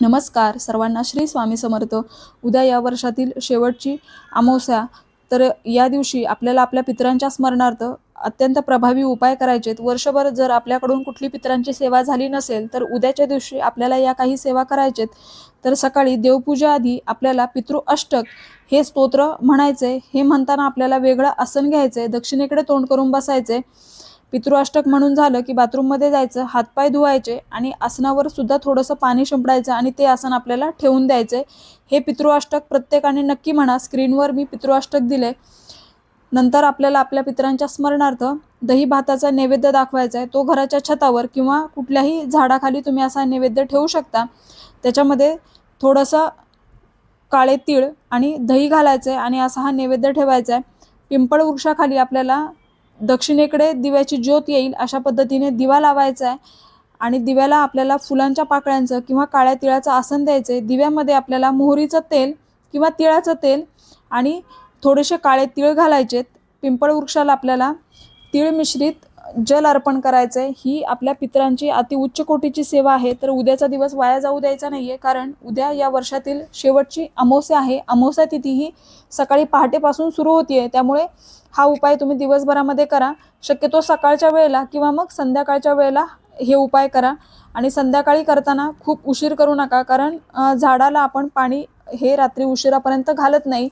नमस्कार सर्वांना श्री स्वामी समर्थ. उद्या या वर्षातील शेवटची अमावस्या. तर या दिवशी आपल्याला आपल्या पितरांच्या स्मरणार्थ अत्यंत प्रभावी उपाय करायचे आहेत वर्षभर जर आपल्याकडून कुठली पितरांची सेवा झाली नसेल तर उद्याच्या दिवशी आपल्याला या काही सेवा करायचे तर सकाळी देवपूजा आधी आपल्याला पितृ अष्टक हे स्तोत्र म्हणायचे. हे म्हणताना आपल्याला वेगळं आसन घ्यायचंय. दक्षिणेकडे तोंड करून बसायचे पितृअष्टक म्हणून झालं की बाथरूममध्ये जायचं हातपाय धुवायचे आणि आसनावर सुद्धा थोडंसं पाणी शिंपडायचं आणि ते आसन आपल्याला ठेवून द्यायचे. हे पितृअष्टक प्रत्येकाने नक्की म्हणा स्क्रीनवर मी पितृअष्टक दिले. नंतर आपल्याला आपल्या पितरांच्या स्मरणार्थ दही भाताचा नैवेद्य दाखवायचा आहे. तो घराच्या छतावर किंवा कुठल्याही झाडाखाली तुम्ही असा नैवेद्य ठेवू शकता. त्याच्यामध्ये थोडंसं काळे तीळ आणि दही घालायचं आहे आणि असा हा नैवेद्य ठेवायचा आहे. पिंपळ वृक्षाखाली आपल्याला दक्षिणेकडे दिव्याची ज्योत येईल अशा पद्धतीने दिवा लावायचा आहे. आणि दिव्याला आपल्याला फुलांच्या पाकळ्यांचं किंवा काळ्या तिळाचं आसन द्यायचं आहे दिव्यामध्ये आपल्याला मोहरीचं तेल किंवा तिळाचं तेल आणि थोडेसे काळे तिळ घालायचेत. पिंपळ वृक्षाला आपल्याला तिळ मिश्रित जल अर्पण करायचं आहे ही आपल्या पितरांची अति उच्च कोटीची सेवा आहे. तर उद्याचा दिवस वाया जाऊ द्यायचा नाही आहे कारण उद्या या वर्षातील शेवटची अमावस्या आहे. अमावस्या तिथी ही सकाळी पहाटेपासून सुरू होतीये. त्यामुळे हा उपाय तुम्ही दिवसभरामध्ये करा. शक्यतो सकाळच्या वेळेला किंवा मग संध्याकाळच्या वेळेला हे उपाय करा. आणि संध्याकाळी करताना खूप उशीर करू नका कारण झाडाला आपण पाणी हे रात्री उशिरापर्यंत घालत नाही.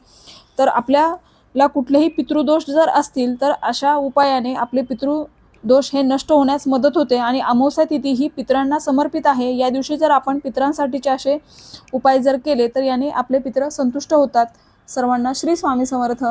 तर आपल्याला कुठलेही पितृदोष जर असतील तर अशा उपायाने आपले पितृ दोष हे नष्ट होण्यास मदत होते. आणि अमावस्या तिथी ही पितरांना समर्पित आहे. या दिवशी जर आपण पितरांसाठीचे असे उपाय जर केले तर याने आपले पित्र संतुष्ट होतात. सर्वांना श्री स्वामी समर्थ.